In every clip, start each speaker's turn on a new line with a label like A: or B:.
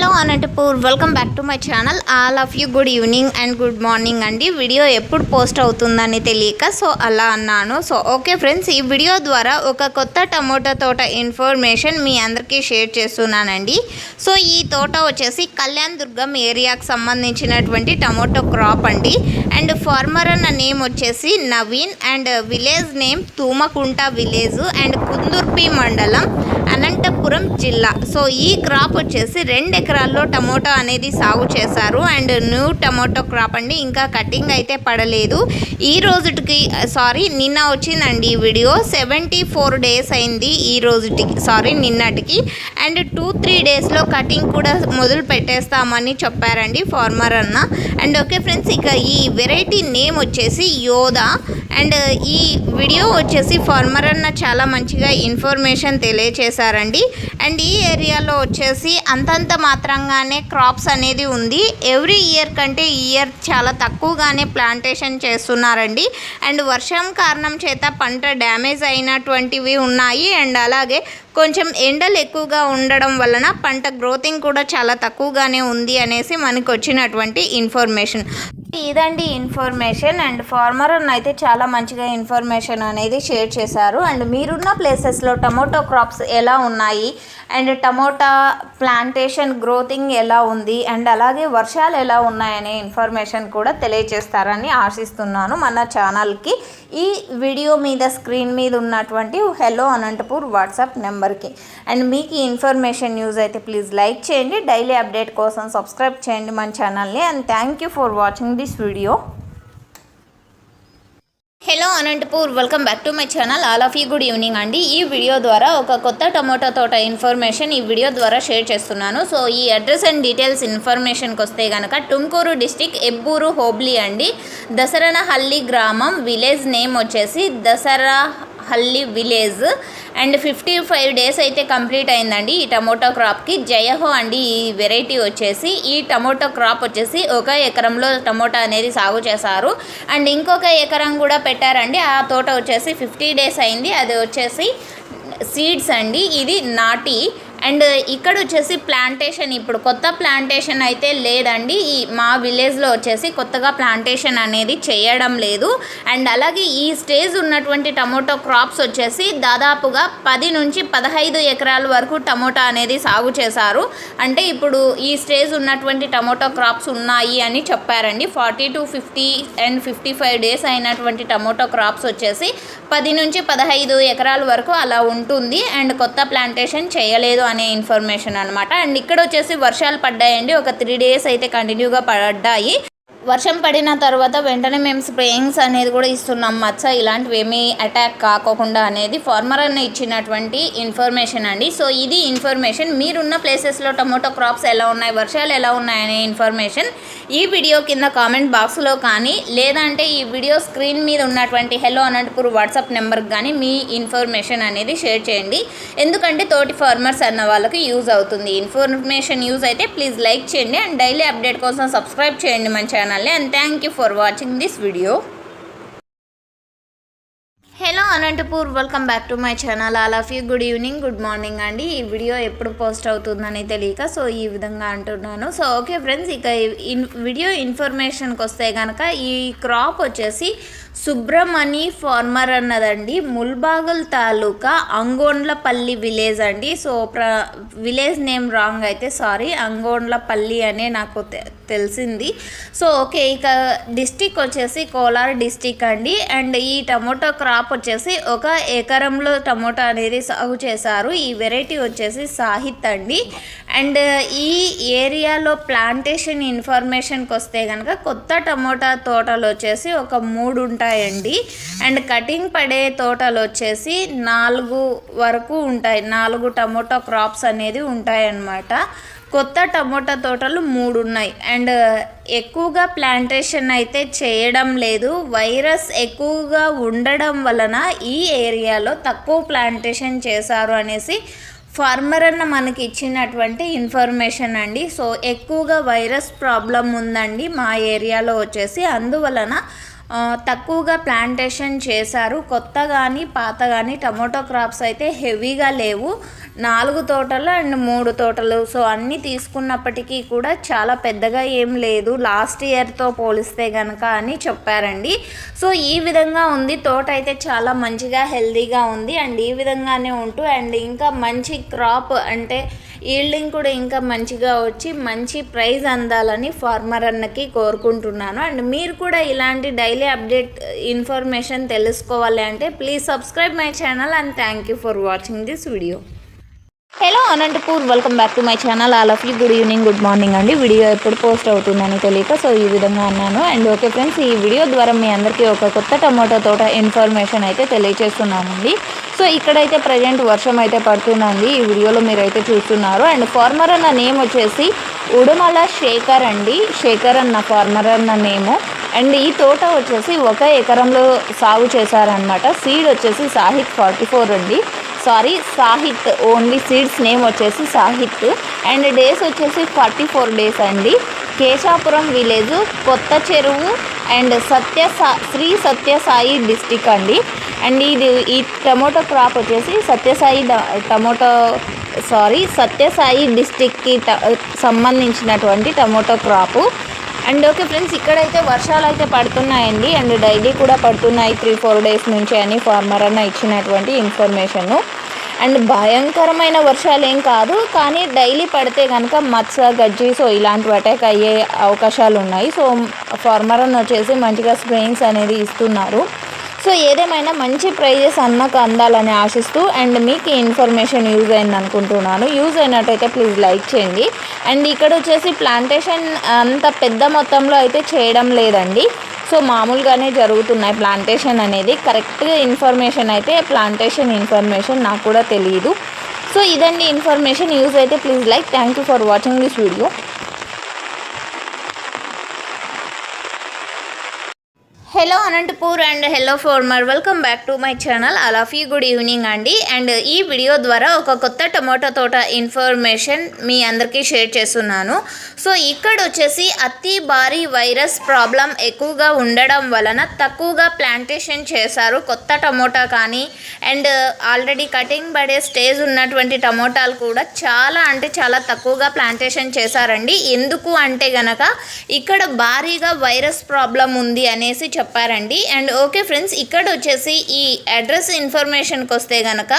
A: Hello Anantapur welcome back to my channel all of you good evening and good morning అండి. Video ఎప్పుడు post అవుతుందని తెలియక so అలా అన్నాను. సో ఓకే ఫ్రెండ్స్ ఈ వీడియో ద్వారా ఒక కొత్త టమోటా తోట ఇన్ఫర్మేషన్ మీ అందరికీ షేర్ చేస్తున్నానండి. సో ఈ తోట వచ్చేసి కళ్యాణ్ దుర్గం ఏరియాకి సంబంధించినటువంటి టమోటో క్రాప్ అండి. అండ్ ఫార్మర్ అన్న నేమ్ వచ్చేసి Naveen. And village name Thumakunta village and Kundurpi మండలం. అనంతపురం జిల్లా. సో ఈ క్రాప్ వచ్చేసి రెండు ఎకరాల్లో టమోటా అనేది సాగు చేశారు. అండ్ న్యూ టమోటో క్రాప్ అండి. ఇంకా కటింగ్ అయితే పడలేదు. ఈ రోజుకి సారీ నిన్న వచ్చిందండి ఈ వీడియో. సెవెంటీ ఫోర్ డేస్ అయింది ఈ రోజుటికి సారీ నిన్నటికి. అండ్ టూ త్రీ డేస్లో కటింగ్ కూడా మొదలు పెట్టేస్తామని చెప్పారండి ఫార్మర్ అన్న. అండ్ ఓకే ఫ్రెండ్స్ ఇక ఈ వెరైటీ నేమ్ వచ్చేసి యోధా. అండ్ ఈ వీడియో వచ్చేసి ఫార్మర్ అన్న చాలా మంచిగా ఇన్ఫర్మేషన్ తెలియచేశారండి. అండ్ ఈ ఏరియాలో వచ్చేసి అంతంత మాత్రంగానే క్రాప్స్ అనేది ఉంది. ఎవ్రీ ఇయర్ కంటే ఈ ఇయర్ చాలా తక్కువగానే ప్లాంటేషన్ చేస్తున్నారండి. అండ్ వర్షం కారణం చేత పంట డ్యామేజ్ అయినటువంటివి ఉన్నాయి. అండ్ అలాగే కొంచెం ఎండలు ఎక్కువగా ఉండడం వలన పంట గ్రోతింగ్ కూడా చాలా తక్కువగానే ఉంది అనేసి మనకు వచ్చినటువంటి ఇన్ఫర్మేషన్ ఇదండి ఇన్ఫర్మేషన్ అండ్ ఫార్మర్ అన్న అయితే చాలా మంచిగా ఇన్ఫర్మేషన్ అనేది షేర్ చేశారు. అండ్ మీరున్న ప్లేసెస్లో టమోటో క్రాప్స్ ఎలా ఉన్నాయి? అండ్ టమోటా ప్లాంటేషన్ గ్రోతింగ్ ఎలా ఉంది? అండ్ అలాగే వర్షాలు ఎలా ఉన్నాయనే ఇన్ఫర్మేషన్ కూడా తెలియజేస్తారని ఆశిస్తున్నాను మన ఛానల్కి. ఈ వీడియో మీద స్క్రీన్ మీద ఉన్నటువంటి హెలో అనంతపూర్ వాట్సాప్ నెంబర్కి. అండ్ మీకు ఈ ఇన్ఫర్మేషన్ యూజ్ అయితే ప్లీజ్ లైక్ చేయండి. డైలీ అప్డేట్ కోసం సబ్స్క్రైబ్ చేయండి మన ఛానల్ని. And thank you for watching. This video hello Anantapur welcome back to my channel all of ఈ గుడ్ ఈవినింగ్ అండి ఈ వీడియో ద్వారా ఒక కొత్త టమోటా తోట ఇన్ఫర్మేషన్ ఈ వీడియో ద్వారా షేర్ చేస్తున్నాను. సో ఈ అడ్రస్ అండ్ డీటెయిల్స్ ఇన్ఫర్మేషన్కి వస్తే కనుక టుమ్కూరు డిస్టిక్ ఎబ్బూరు హోబ్లీ అండి. దసరనహల్లి గ్రామం విలేజ్ నేమ్ వచ్చేసి Dasara Halli village and fifty five days అయితే కంప్లీట్ అయిందండి ఈ టమోటో క్రాప్కి. జయహో అండి ఈ వెరైటీ వచ్చేసి ఈ టమోటో క్రాప్ వచ్చేసి ఒక ఎకరంలో టమోటా అనేది సాగు చేశారు. అండ్ ఇంకొక ఎకరం కూడా పెట్టారండి ఆ తోట వచ్చేసి ఫిఫ్టీ డేస్ అయింది. అది వచ్చేసి సీడ్స్ అండి. ఇది నాటి అండ్ ఇక్కడ వచ్చేసి ప్లాంటేషన్ ఇప్పుడు కొత్త ప్లాంటేషన్ అయితే లేదండి. ఈ మా విలేజ్లో వచ్చేసి కొత్తగా ప్లాంటేషన్ అనేది చేయడం లేదు. అండ్ అలాగే ఈ స్టేజ్ ఉన్నటువంటి టమోటో క్రాప్స్ వచ్చేసి దాదాపుగా పది నుంచి పదహైదు ఎకరాల వరకు టమోటా అనేది సాగు చేశారు. అంటే ఇప్పుడు ఈ స్టేజ్ ఉన్నటువంటి టమోటో క్రాప్స్ ఉన్నాయి అని చెప్పారండి. Forty two fifty and fifty five days అయినటువంటి టమోటో క్రాప్స్ వచ్చేసి పది నుంచి పదహైదు ఎకరాల వరకు అలా ఉంటుంది. అండ్ కొత్త ప్లాంటేషన్ చేయలేదు అనే ఇన్ఫర్మేషన్ అనమాట అండ్ ఇక్కడ వచ్చేసి వర్షాలు పడ్డాయండి. ఒక త్రీ డేస్ అయితే కంటిన్యూగా పడ్డాయి. వర్షం పడిన తర్వాత వెంటనే మేము స్ప్రేయింగ్స్ అనేది కూడా ఇస్తున్నాం మచ్చ ఇలాంటివి ఏమీ అటాక్ కాకోకుండా అనేది ఫార్మర్ అన్న ఇచ్చినటువంటి ఇన్ఫర్మేషన్ అండి. సో ఇది ఇన్ఫర్మేషన్ మీరున్న ప్లేసెస్లో టమోటో క్రాప్స్ ఎలా ఉన్నాయి వర్షాలు ఎలా ఉన్నాయనే ఇన్ఫర్మేషన్ ఈ వీడియో కింద కామెంట్ బాక్స్లో కానీ లేదంటే ఈ వీడియో స్క్రీన్ మీద ఉన్నటువంటి హెలో అనంతపూర్ వాట్సాప్ నెంబర్కి కానీ మీ ఇన్ఫర్మేషన్ అనేది షేర్ చేయండి. ఎందుకంటే తోటి ఫార్మర్స్ అన్న వాళ్ళకి యూజ్ అవుతుంది. ఇన్ఫర్మేషన్ యూజ్ అయితే ప్లీజ్ లైక్ చేయండి అండ్ డైలీ అప్డేట్ కోసం సబ్స్క్రైబ్ చేయండి మన channel and thank you for watching this video. Hello Anantapur welcome back to my channel all of you good evening good morning అండి. ఈ video ఎప్పుడు post అవుతుందని తెలియక సో ఈ విధంగా అంటున్నాను. సో ఓకే ఫ్రెండ్స్ ఇక ఇన్ వీడియో ఇన్ఫర్మేషన్కి వస్తే కనుక ఈ క్రాప్ వచ్చేసి సుబ్రమణి ఫార్మర్ అన్నదండి. ముల్బాగుల్ తాలూకా అంగోండ్లపల్లి విలేజ్ అండి. సో ప్ర విలేజ్ నేమ్ రాంగ్ అయితే సారీ అంగోండ్లపల్లి అనే నాకు తెలిసింది. సో ఓకే ఇక డిస్టిక్ వచ్చేసి కోలార్ డిస్టిక్ అండి. అండ్ ఈ టమోటో క్రాప్ వచ్చేసి ఒక ఎకరంలో టమోటా అనేది సాగు చేశారు. ఈ వెరైటీ వచ్చేసి సాహిత్ అండి. అండ్ ఈ ఏరియాలో ప్లాంటేషన్ ఇన్ఫర్మేషన్కి వస్తే కనుక కొత్త టమోటా తోటలు వచ్చేసి ఒక మూడు ఉంటాయండి. అండ్ కటింగ్ పడే తోటలు వచ్చేసి నాలుగు వరకు ఉంటాయి. నాలుగు టమోటా క్రాప్స్ అనేది ఉంటాయన్నమాట. కొత్త టమోటా తోటలు మూడు ఉన్నాయి అండ్ ఎక్కువగా ప్లాంటేషన్ అయితే చేయడం లేదు. వైరస్ ఎక్కువగా ఉండడం వలన ఈ ఏరియాలో తక్కువ ప్లాంటేషన్ చేశారు అనేసి ఫార్మర్ అన్న మనకి ఇచ్చినటువంటి ఇన్ఫర్మేషన్ అండి. సో ఎక్కువగా వైరస్ ప్రాబ్లం ఉందండి మా ఏరియాలో వచ్చేసి. అందువలన తక్కువగా ప్లాంటేషన్ చేశారు. కొత్త కానీ పాత కానీ టమోటో క్రాప్స్ అయితే హెవీగా లేవు. నాలుగు తోటలు అండ్ మూడు తోటలు. సో అన్నీ తీసుకున్నప్పటికీ కూడా చాలా పెద్దగా ఏం లేదు. లాస్ట్ ఇయర్తో పోలిస్తే కనుక అని చెప్పారండి. సో ఈ విధంగా ఉంది. తోట అయితే చాలా మంచిగా హెల్దీగా ఉంది. అండ్ ఈ విధంగానే ఉంటూ అండ్ ఇంకా మంచి క్రాప్ అంటే ఈల్డింగ్ కూడా ఇంకా మంచిగా వచ్చి మంచి ప్రైజ్ అందాలని ఫార్మర్ అన్నకి కోరుకుంటున్నాను. అండ్ మీరు కూడా ఇలాంటి డైలీ అప్డేట్ ఇన్ఫర్మేషన్ తెలుసుకోవాలి అంటే please subscribe my channel and thank you for watching this video. Hello Anantapur welcome back to my channel all of you good evening good morning అండి. Video ఎప్పుడు post అవుతుందని తెలియక so ఈ విధంగా అన్నాను. And okay friends ఈ video ద్వారా మీ అందరికీ ఒక కొత్త టమాటో తోట ఇన్ఫర్మేషన్ అయితే తెలియజేస్తున్నామండి సో ఇక్కడైతే ప్రజెంట్ వర్షం అయితే పడుతుందండి. ఈ వీడియోలో మీరైతే చూస్తున్నారు. అండ్ ఫార్మర్ అన్న నేమ్ వచ్చేసి ఉడుమల శేఖర్ అండి. శేఖర్ అన్న ఫార్మర్ అన్న నేము అండ్ ఈ తోట వచ్చేసి ఒక ఎకరంలో సాగు చేశారనమాట సీడ్ వచ్చేసి సాహిత్ ఫార్టీ ఫోర్ అండి. Sorry Sahith only seeds name వచ్చేసి సాహిత్ అండ్ డేస్ వచ్చేసి ఫార్టీ ఫోర్ డేస్ అండి. కేశాపురం విలేజ్ కొత్త చెరువు అండ్ సత్య సా శ్రీ సత్యసాయి డిస్టిక్ అండి. అండ్ ఇది ఈ టమోటో క్రాప్ వచ్చేసి సత్యసాయి టమోటో సారీ సత్యసాయి డిస్టిక్కి సంబంధించినటువంటి tomato crop and okay friends ఇక్కడైతే వర్షాలు అయితే పడుతున్నాయండి. అండ్ డైలీ కూడా పడుతున్నాయి త్రీ ఫోర్ డేస్ నుంచి అని ఫార్మర్ అన్న ఇచ్చినటువంటి ఇన్ఫర్మేషను. అండ్ భయంకరమైన వర్షాలు ఏం కాదు కానీ డైలీ పడితే కనుక మత్స గజ్జి సో ఇలాంటివి అటాక్ అయ్యే అవకాశాలు ఉన్నాయి సో ఫార్మర్ అన్న వచ్చేసి మంచిగా స్ప్రేయింగ్స్ అనేది ఇస్తున్నారు. సో ఏదేమైనా మంచి ప్రైజెస్ అన్నకు అందాలని ఆశిస్తూ అండ్ మీకు ఈ ఇన్ఫర్మేషన్ యూజ్ అయింది అనుకుంటున్నాను. యూజ్ అయినట్టయితే ప్లీజ్ లైక్ చేయండి. అండ్ ఇక్కడ వచ్చేసి ప్లాంటేషన్ అంత పెద్ద మొత్తంలో అయితే చేయడం లేదండి. సో మామూలుగానే జరుగుతున్నాయి ప్లాంటేషన్ అనేది. కరెక్ట్గా ఇన్ఫర్మేషన్ అయితే ప్లాంటేషన్ ఇన్ఫర్మేషన్ నాకు కూడా తెలియదు సో ఇదండి ఇన్ఫర్మేషన్. యూజ్ అయితే please like. Thank you for watching this video. Hello Anantapur and hello farmer. Welcome back to my channel all of you good evening అండి అండ్ ఈ వీడియో ద్వారా ఒక కొత్త టమాటో తోట ఇన్ఫర్మేషన్ మీ అందరికీ షేర్ చేస్తున్నాను. సో ఇక్కడ వచ్చేసి అతి భారీ వైరస్ ప్రాబ్లం ఎక్కువగా ఉండడం వలన తక్కువగా ప్లాంటేషన్ చేశారు కొత్త టమోటా కానీ. అండ్ ఆల్రెడీ కటింగ్ పడే స్టేజ్ ఉన్నటువంటి టమోటాలు కూడా చాలా అంటే చాలా తక్కువగా ప్లాంటేషన్ చేశారండి. ఎందుకు అంటే గనక ఇక్కడ భారీగా వైరస్ ప్రాబ్లం ఉంది అనేసి చెప్పారండి. అండ్ ఓకే ఫ్రెండ్స్ ఇక్కడ వచ్చేసి ఈ అడ్రస్ ఇన్ఫర్మేషన్కి వస్తే గనక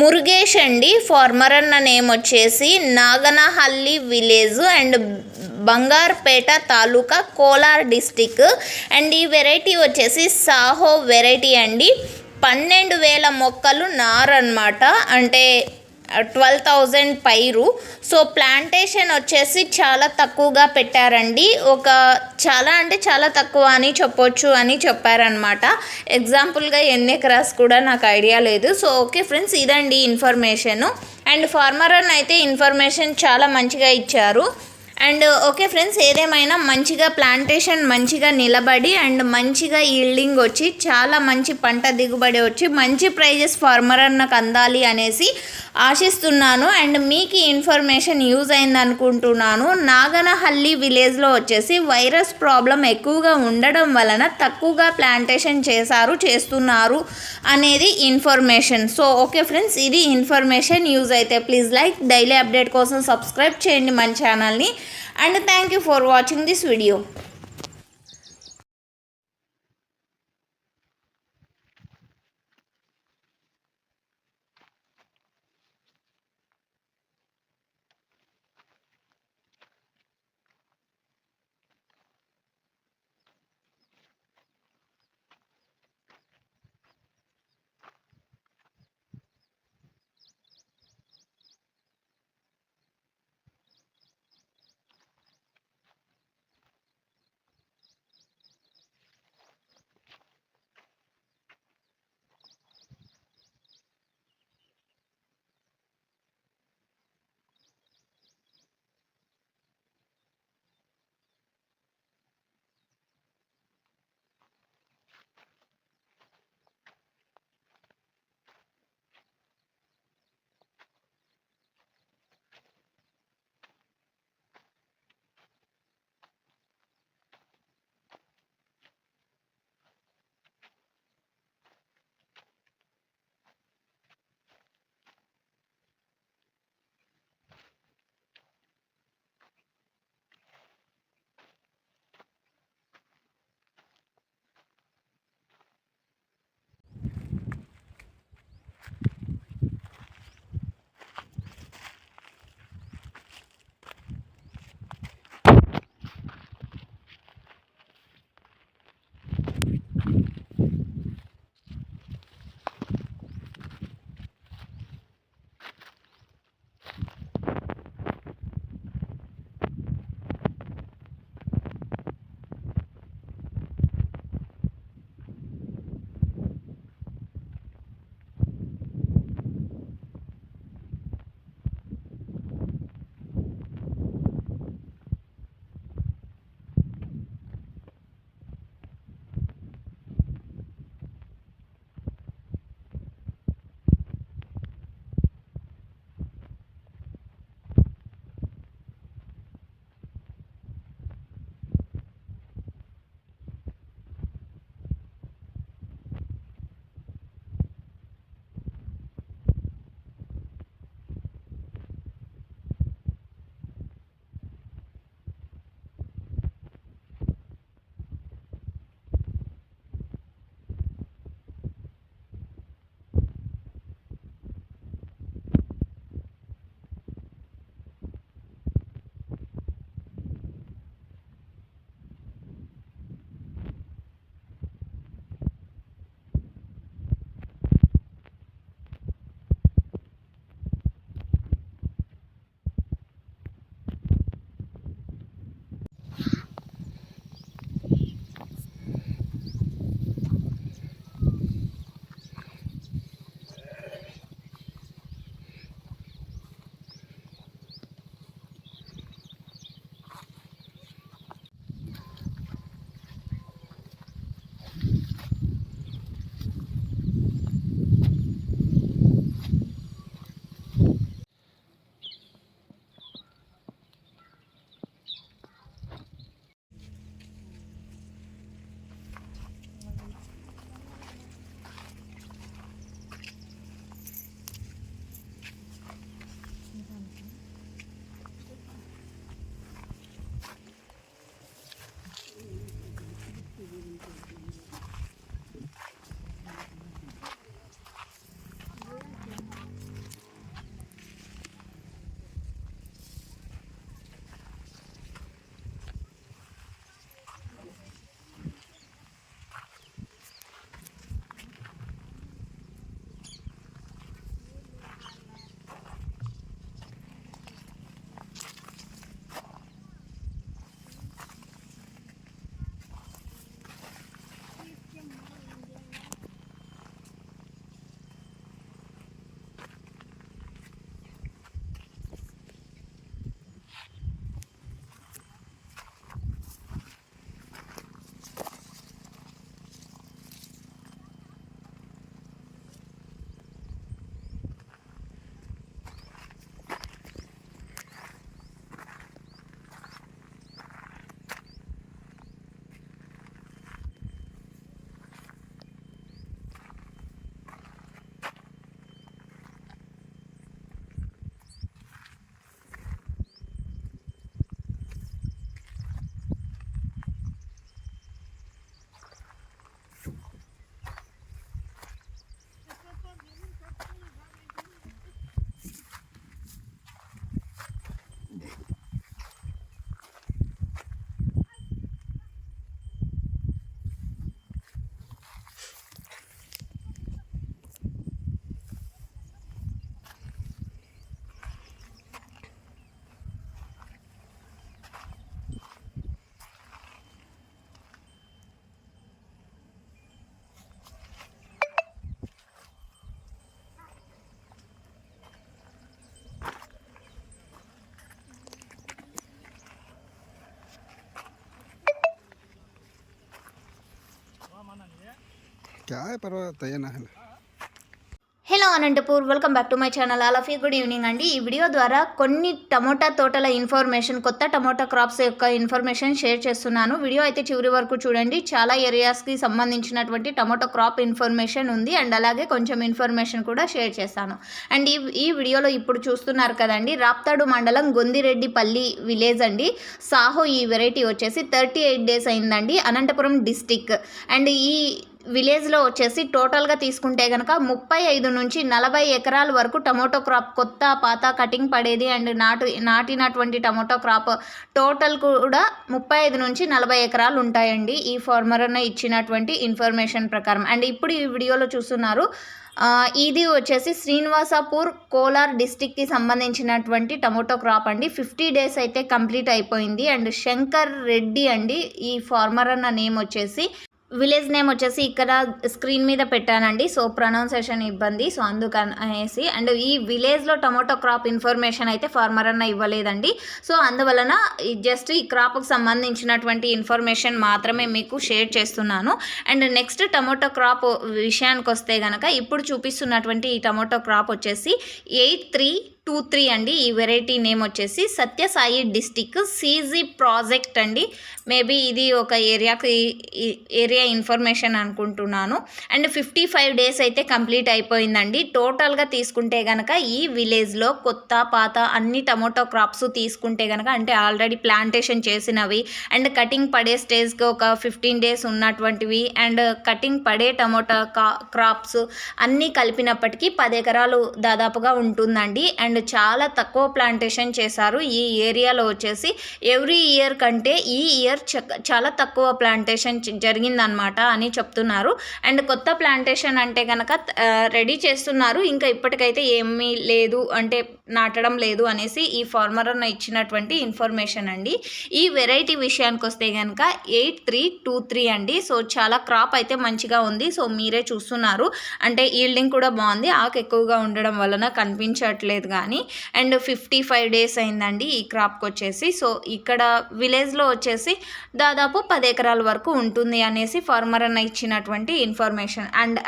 A: మురుగేష్ అండి ఫార్మర్ అన్న నేమ్ వచ్చేసి Naganahalli village and Bangarpet taluka Kolar district. And ఈ వెరైటీ వచ్చేసి సాహో వెరైటీ అండి. పన్నెండు వేల మొక్కలు నార్ అన్నమాట అంటే ట్వెల్వ్ థౌజండ్ పైరు. సో ప్లాంటేషన్ వచ్చేసి చాలా తక్కువగా పెట్టారండి. ఒక చాలా అంటే చాలా తక్కువ అని చెప్పొచ్చు అని చెప్పారనమాట ఎగ్జాంపుల్గా ఎన్ని ఎకరాస్ కూడా నాకు ఐడియా లేదు. సో ఓకే ఫ్రెండ్స్ ఇదండి ఇన్ఫర్మేషను. అండ్ ఫార్మర్ అని అయితే ఇన్ఫర్మేషన్ చాలా మంచిగా ఇచ్చారు. అండ్ ఓకే ఫ్రెండ్స్ ఏదేమైనా మంచిగా ప్లాంటేషన్ మంచిగా నిలబడి అండ్ మంచిగా ఈల్డింగ్ వచ్చి చాలా మంచి పంట దిగుబడి వచ్చి మంచి ప్రైజెస్ ఫార్మర్ నాకు అందాలి అనేసి ఆశిస్తున్నాను. అండ్ మీకు ఈ ఇన్ఫర్మేషన్ యూజ్ అయింది అనుకుంటున్నాను నాగనహల్లి విలేజ్లో వచ్చేసి వైరస్ ప్రాబ్లం ఎక్కువగా ఉండడం వలన తక్కువగా ప్లాంటేషన్ చేశారు చేస్తున్నారు అనేది ఇన్ఫర్మేషన్. సో ఓకే ఫ్రెండ్స్ ఇది ఇన్ఫర్మేషన్ యూజ్ అయితే ప్లీజ్ లైక్ డైలీ అప్డేట్ కోసం సబ్స్క్రైబ్ చేయండి మన ఛానల్ని. And thank you for watching this video. Hello Anantapur welcome back to my channel all of you good evening అండి ఈ వీడియో ద్వారా కొన్ని టమోటా తోటల ఇన్ఫర్మేషన్ కొత్త టమోటా క్రాప్స్ యొక్క ఇన్ఫర్మేషన్ షేర్ చేస్తున్నాను. వీడియో అయితే చివరి వరకు చూడండి. చాలా ఏరియాస్కి సంబంధించినటువంటి టమోటా క్రాప్ ఇన్ఫర్మేషన్ ఉంది. అండ్ అలాగే కొంచెం ఇన్ఫర్మేషన్ కూడా షేర్ చేస్తాను. అండ్ ఈ ఈ వీడియోలో ఇప్పుడు చూస్తున్నారు కదండి. రాప్తాడు మండలం గొందిరెడ్డిపల్లి విలేజ్ అండి. సాహో ఈ వెరైటీ వచ్చేసి థర్టీ ఎయిట్ డేస్ అయిందండి. అనంతపురం డిస్టిక్ అండ్ ఈ విలేజ్లో వచ్చేసి టోటల్గా తీసుకుంటే కనుక ముప్పై ఐదు నుంచి నలభై ఎకరాల వరకు టమోటో క్రాప్ కొత్త పాత కటింగ్ పడేది అండ్ నాటు నాటినటువంటి టమోటో క్రాప్ టోటల్ కూడా ముప్పై ఐదు నుంచి నలభై ఎకరాలు ఉంటాయండి ఈ ఫార్మర్ ఇచ్చినటువంటి ఇన్ఫర్మేషన్ ప్రకారం. అండ్ ఇప్పుడు ఈ వీడియోలో చూస్తున్నారు ఇది వచ్చేసి శ్రీనివాసపూర్ కోలార్ డిస్టిక్కి సంబంధించినటువంటి టమోటో క్రాప్ అండి. ఫిఫ్టీ డేస్ అయితే కంప్లీట్ అయిపోయింది అండ్ శంకర్ రెడ్డి అండి ఈ ఫార్మర్ అన్న నేమ్ వచ్చేసి విలేజ్ నేమ్ వచ్చేసి ఇక్కడ స్క్రీన్ మీద పెట్టానండి. సో ప్రొనౌన్సేషన్ ఇబ్బంది. సో అందుకని అనేసి అండ్ ఈ విలేజ్లో టమాటో క్రాప్ ఇన్ఫర్మేషన్ అయితే ఫార్మర్ అన్న ఇవ్వలేదండి. సో అందువలన జస్ట్ ఈ క్రాప్కి సంబంధించినటువంటి ఇన్ఫర్మేషన్ మాత్రమే మీకు షేర్ చేస్తున్నాను. అండ్ నెక్స్ట్ టమాటో క్రాప్ విషయానికి వస్తే కనుక ఇప్పుడు చూపిస్తున్నటువంటి ఈ టమాటో క్రాప్ వచ్చేసి ఎయిట్ త్రీ టూ త్రీ అండి. ఈ వెరైటీ నేమ్ వచ్చేసి సత్యసాయి డిస్టిక్ సీజీ ప్రాజెక్ట్ అండి. మేబీ ఇది ఒక ఏరియాకి ఏరియా ఇన్ఫర్మేషన్ అనుకుంటున్నాను. అండ్ ఫిఫ్టీ ఫైవ్ డేస్ అయితే కంప్లీట్ అయిపోయిందండి. టోటల్గా తీసుకుంటే కనుక ఈ విలేజ్లో కొత్త పాత అన్ని టమోటో క్రాప్స్ తీసుకుంటే కనుక అంటే ఆల్రెడీ ప్లాంటేషన్ చేసినవి అండ్ కటింగ్ పడే స్టేజ్కి ఒక ఫిఫ్టీన్ డేస్ ఉన్నటువంటివి అండ్ కటింగ్ పడే టమోటా క్రాప్స్ అన్నీ కలిపినప్పటికీ పది ఎకరాలు దాదాపుగా ఉంటుందండి. అండ్ చాలా తక్కువ ప్లాంటేషన్ చేశారు ఈ ఏరియాలో వచ్చేసి. ఎవ్రీ ఇయర్ కంటే ఈ ఇయర్ చాలా తక్కువ ప్లాంటేషన్ జరిగిందనమాట అని చెప్తున్నారు. అండ్ కొత్త ప్లాంటేషన్ అంటే కనుక రెడీ చేస్తున్నారు. ఇంకా ఇప్పటికైతే ఏమీ లేదు అంటే నాటడం లేదు అనేసి ఈ ఫార్మర్ అన్న ఇచ్చినటువంటి ఇన్ఫర్మేషన్ అండి. ఈ వెరైటీ విషయానికి వస్తే కనుక ఎయిట్ త్రీ టూ త్రీ అండి. సో చాలా క్రాప్ అయితే మంచిగా ఉంది. సో మీరే చూస్తున్నారు. అంటే ఈల్డింగ్ కూడా బాగుంది. ఆకు ఎక్కువగా ఉండడం వలన కనిపించట్లేదు కానీ అండ్ ఫిఫ్టీ ఫైవ్ డేస్ అయిందండి ఈ క్రాప్కి వచ్చేసి సో ఇక్కడ విలేజ్లో వచ్చేసి దాదాపు పది ఎకరాల వరకు ఉంటుంది అనేసి ఫార్మర్ అన్న ఇచ్చినటువంటి ఇన్ఫర్మేషన్. అండ్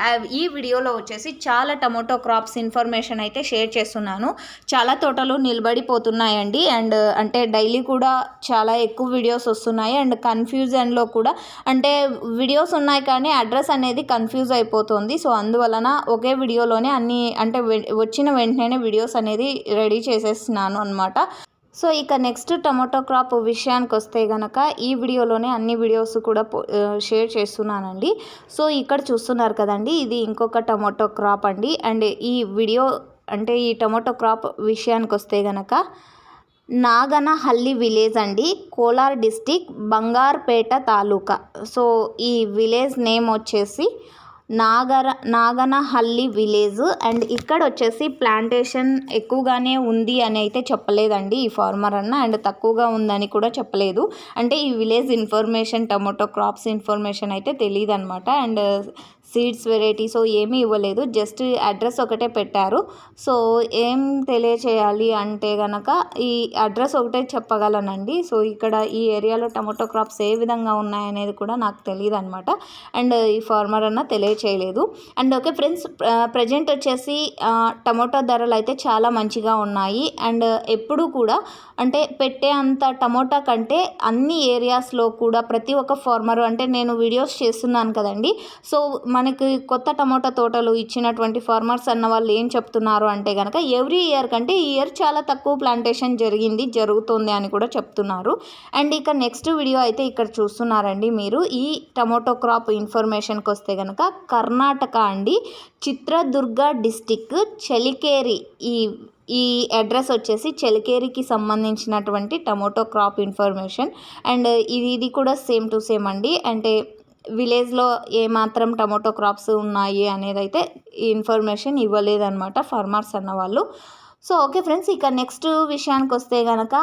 A: ఈ వీడియోలో వచ్చేసి చాలా టమోటో క్రాప్స్ ఇన్ఫర్మేషన్ అయితే షేర్ చేస్తున్నాను. చాలా తోటలు నిలబడిపోతున్నాయండి. అండ్ అంటే డైలీ కూడా చాలా ఎక్కువ వీడియోస్ వస్తున్నాయి. అండ్ కన్ఫ్యూజన్లో కూడా అంటే వీడియోస్ ఉన్నాయి కానీ అడ్రస్ అనేది కన్ఫ్యూజ్ అయిపోతుంది. సో అందువలన ఒకే వీడియోలోనే అన్ని అంటే వచ్చిన వెంటనే వీడియోస్ అనేది రెడీ చేసేస్తున్నాను అనమాట సో ఇక నెక్స్ట్ టమాటో క్రాప్ విషయానికి వస్తే గనక ఈ వీడియోలోనే అన్ని వీడియోస్ కూడా పో- షేర్ చేస్తున్నానండి. సో ఇక్కడ చూస్తున్నారు కదండి ఇది ఇంకొక టమాటో క్రాప్ అండి. అండ్ ఈ వీడియో అంటే ఈ టమాటో క్రాప్ విషయానికి వస్తే గనక నాగనహల్లి విలేజ్ అండి కోలార్ డిస్టిక్ బంగార్పేట తాలూకా. సో ఈ విలేజ్ నేమ్ వచ్చేసి నాగర నాగనహల్లి విలేజ్ అండ్ ఇక్కడ వచ్చేసి ప్లాంటేషన్ ఎక్కువగానే ఉంది అని అయితే చెప్పలేదండి ఈ ఫార్మర్ అన్న అండ్ తక్కువగా ఉందని కూడా చెప్పలేదు. అంటే ఈ village information tomato crops information అయితే తెలియదు అనమాట అండ్ సీడ్స్ వెరైటీ సో ఏమీ ఇవ్వలేదు. జస్ట్ అడ్రస్ ఒకటే పెట్టారు. సో ఏం తెలియచేయాలి అంటే గనక ఈ అడ్రస్ ఒకటే చెప్పగలనండి. సో ఇక్కడ ఈ ఏరియాలో టమాటో క్రాప్స్ ఏ విధంగా ఉన్నాయనేది కూడా నాకు తెలియదు అనమాట అండ్ ఈ ఫార్మర్ అన్న తెలియచేయలేదు. అండ్ ఓకే ఫ్రెండ్స్ ప్రజెంట్ వచ్చేసి ఆ, టమాటో ధరలు అయితే చాలా మంచిగా ఉన్నాయి. అండ్ ఎప్పుడు కూడా అంటే పెట్టే అంత టమోటా కంటే అన్ని ఏరియాస్లో కూడా ప్రతి ఒక్క ఫార్మర్ అంటే నేను వీడియోస్ చేస్తున్నాను కదండి. సో మనకి కొత్త టమోటా తోటలు ఇచ్చినటువంటి ఫార్మర్స్ అన్న వాళ్ళు ఏం చెప్తున్నారు అంటే కనుక ఎవ్రీ ఇయర్ కంటే ఈ ఇయర్ చాలా తక్కువ ప్లాంటేషన్ జరిగింది జరుగుతుంది అని కూడా చెప్తున్నారు. అండ్ ఇక నెక్స్ట్ వీడియో అయితే ఇక్కడ చూస్తున్నారండి మీరు. ఈ టమోటో క్రాప్ ఇన్ఫర్మేషన్కి వస్తే కనుక కర్ణాటక అండి చిత్రదుర్గ డిస్టిక్ చెలికేరి. ఈ ఈ అడ్రస్ వచ్చేసి చెలికేరికి సంబంధించినటువంటి టమోటో క్రాప్ ఇన్ఫర్మేషన్ అండ్ ఇది ఇది కూడా సేమ్ టు సేమ్ అండి. అంటే విలేజ్లో ఏమాత్రం టమోటో క్రాప్స్ ఉన్నాయి అనేది అయితే ఇన్ఫర్మేషన్ ఇవ్వలేదన్నమాట ఫార్మర్స్ అన్న వాళ్ళు సో ఓకే ఫ్రెండ్స్ ఇక నెక్స్ట్ విషయానికి వస్తే కనుక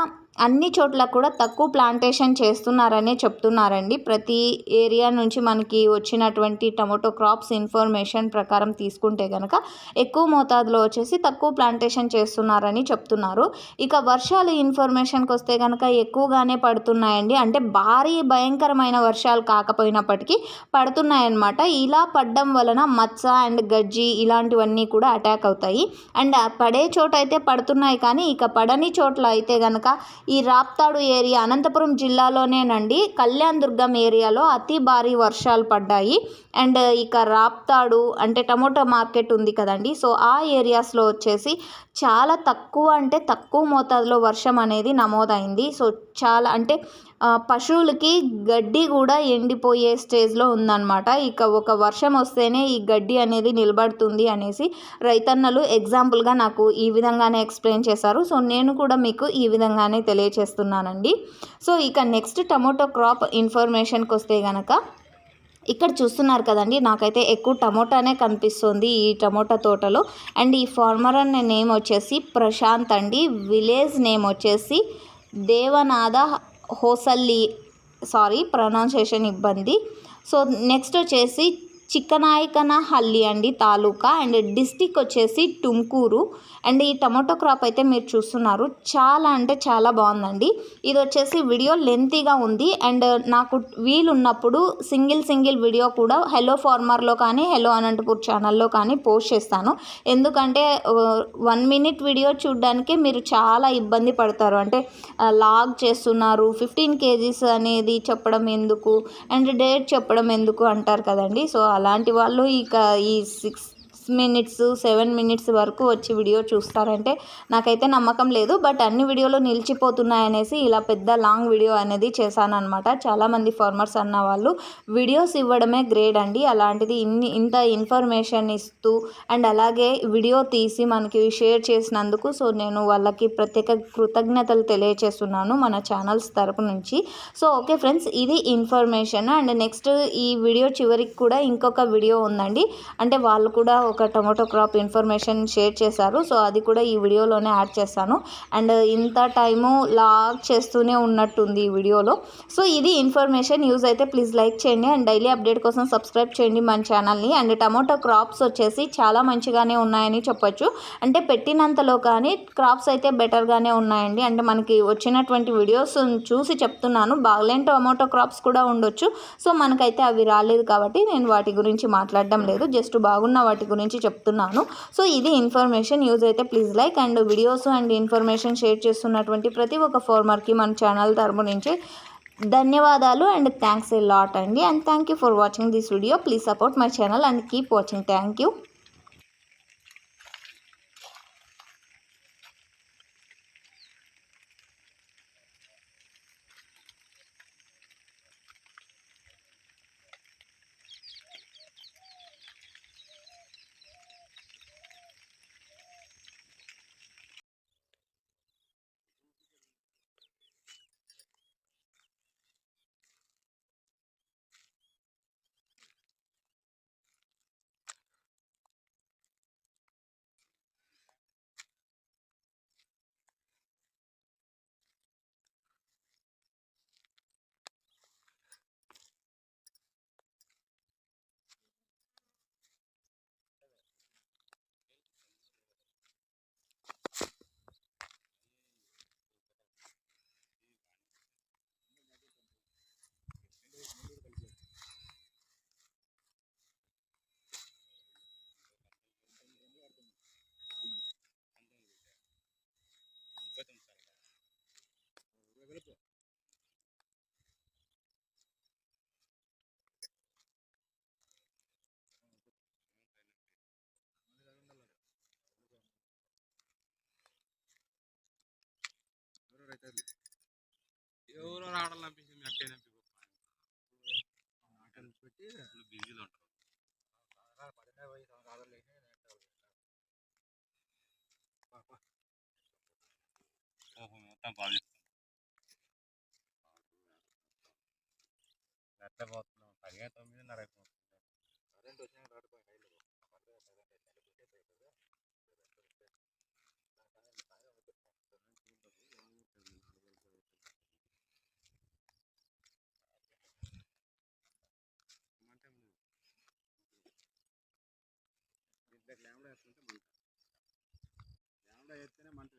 A: అన్ని చోట్ల కూడా తక్కువ ప్లాంటేషన్ చేస్తున్నారనే చెప్తున్నారండి. ప్రతి ఏరియా నుంచి మనకి వచ్చినటువంటి టమోటో క్రాప్స్ ఇన్ఫర్మేషన్ ప్రకారం తీసుకుంటే కనుక ఎక్కువ మోతాదులో వచ్చేసి తక్కువ ప్లాంటేషన్ చేస్తున్నారని చెప్తున్నారు. ఇక వర్షాలు ఇన్ఫర్మేషన్కి వస్తే కనుక ఎక్కువగానే పడుతున్నాయండి. అంటే భారీ భయంకరమైన వర్షాలు కాకపోయినప్పటికీ పడుతున్నాయన్నమాట. ఇలా పడడం వలన మచ్చ అండ్ గజ్జి ఇలాంటివన్నీ కూడా అటాక్ అవుతాయి. అండ్ పడే చోట అయితే పడుతున్నాయి కానీ ఇక పడని చోట్ల అయితే కనుక ఈ రాప్తాడు ఏరియా అనంతపురం జిల్లాలోనేనండి. కళ్యాణ్ దుర్గం ఏరియాలో అతి భారీ వర్షాలు పడ్డాయి. అండ్ ఇక రాప్తాడు అంటే టమోటా మార్కెట్ ఉంది కదండి. సో ఆ ఏరియాస్లో వచ్చేసి చాలా తక్కువ అంటే తక్కువ మోతాదులో వర్షం అనేది నమోదైంది. సో చాలా అంటే పశువులకి గడ్డి కూడా ఎండిపోయే స్టేజ్లో ఉందన్నమాట. ఇక ఒక వర్షం వస్తేనే ఈ గడ్డి అనేది నిలబడుతుంది అనేసి రైతన్నలు ఎగ్జాంపుల్గా నాకు ఈ విధంగానే ఎక్స్ప్లెయిన్ చేశారు. సో నేను కూడా మీకు ఈ విధంగానే తెలియచేస్తున్నానండి. సో ఇక నెక్స్ట్ టమోటో క్రాప్ ఇన్ఫర్మేషన్కి వస్తే కనుక ఇక్కడ చూస్తున్నారు కదండి నాకైతే ఎక్కువ టమోటానే కనిపిస్తుంది ఈ టమోటా తోటలో. అండ్ ఈ ఫార్మర్ అనే నేమ్ వచ్చేసి ప్రశాంత్ అండి. విలేజ్ నేమ్ వచ్చేసి దేవనాథ హోసల్లి సారీ ప్రొనౌన్సేషన్ ఇబ్బంది. సో నెక్స్ట్ వచ్చేసి చిక్కనాయకనహల్లి అండి తాలూకా అండ్ డిస్టిక్ వచ్చేసి టుమ్కూరు. అండ్ ఈ టమాటో క్రాప్ అయితే మీరు చూస్తున్నారు. చాలా అంటే చాలా బాగుందండి. ఇది వచ్చేసి వీడియో లెంతీగా ఉంది. అండ్ నాకు వీలున్నప్పుడు సింగిల్ సింగిల్ వీడియో కూడా హెలో ఫార్మర్లో కానీ హెలో అనంతపూర్ ఛానల్లో కానీ పోస్ట్ చేస్తాను. ఎందుకంటే వన్ మినిట్ వీడియో చూడడానికి మీరు చాలా ఇబ్బంది పడతారు. అంటే లాగ్ చేస్తున్నారు. ఫిఫ్టీన్ కేజీస్ అనేది చెప్పడం ఎందుకు? అండ్ డేట్ చెప్పడం ఎందుకు? అంటారు కదండి. సో అలాంటి వాళ్ళు ఇక ఈ సిక్స్ మినిట్స్ సెవెన్ మినిట్స్ వరకు వచ్చి వీడియో చూస్తారంటే నాకైతే నమ్మకం లేదు. బట్ అన్ని వీడియోలు నిలిచిపోతున్నాయనేసి ఇలా పెద్ద లాంగ్ వీడియో అనేది చేశానమాట చాలామంది ఫార్మర్స్ అన్న వాళ్ళు వీడియోస్ ఇవ్వడమే గ్రేడ్ అండి. అలాంటిది ఇన్ని ఇంత ఇన్ఫర్మేషన్ ఇస్తూ అండ్ అలాగే వీడియో తీసి మనకి షేర్ చేసినందుకు సో నేను వాళ్ళకి ప్రత్యేక కృతజ్ఞతలు తెలియచేస్తున్నాను మన ఛానల్స్ తరపు నుంచి. సో ఓకే ఫ్రెండ్స్ ఇది ఇన్ఫర్మేషన్. అండ్ నెక్స్ట్ ఈ వీడియో చివరికి కూడా ఇంకొక వీడియో ఉందండి. అంటే వాళ్ళు కూడా ఒక ఒక టొమాటో క్రాప్ ఇన్ఫర్మేషన్ షేర్ చేశారు. సో అది కూడా ఈ వీడియోలోనే యాడ్ చేస్తాను. అండ్ ఇంత టైము లాగ్ చేస్తూనే ఉన్నట్టుంది ఈ వీడియోలో. సో ఇది ఇన్ఫర్మేషన్. యూజ్ అయితే ప్లీజ్ లైక్ చేయండి. అండ్ డైలీ అప్డేట్ కోసం సబ్స్క్రైబ్ చేయండి మన ఛానల్ని. అండ్ టమాటో క్రాప్స్ వచ్చేసి చాలా మంచిగానే ఉన్నాయని చెప్పొచ్చు. అంటే పెట్టినంతలో కానీ క్రాప్స్ అయితే బెటర్గానే ఉన్నాయండి. అంటే మనకి వచ్చినటువంటి వీడియోస్ చూసి చెప్తున్నాను. బాగలేని టొమాటో క్రాప్స్ కూడా ఉండొచ్చు. సో మనకైతే అవి రాలేదు కాబట్టి నేను వాటి గురించి మాట్లాడడం లేదు. జస్ట్ బాగున్న వాటి గురించి గురించి చెప్తున్నాను. సో ఇది ఇన్ఫర్మేషన్ యూజ్ అయితే please like and videos and information share చేస్తున్నటువంటి ప్రతి ఒక్క ఫార్మర్కి మన ఛానల్ తరపు నుంచి ధన్యవాదాలు అండ్ థ్యాంక్స్ ఏ లాట్ అండి. And thank you for watching this video. Please support my channel and keep watching. Thank you.
B: ఎవరో రావడం పంపించింది అట్టే పెట్టి బిజీలో ఉంటారు ఓహో మొత్తం కాల్ పోతున్నాం సరిగా తొమ్మిదిన్నర అయిపోతుంది కరెంట్ వచ్చినా రాకపోయింది ల్యాండా వేసుకుంటే మంట. ల్యాండా వేస్తేనే మంట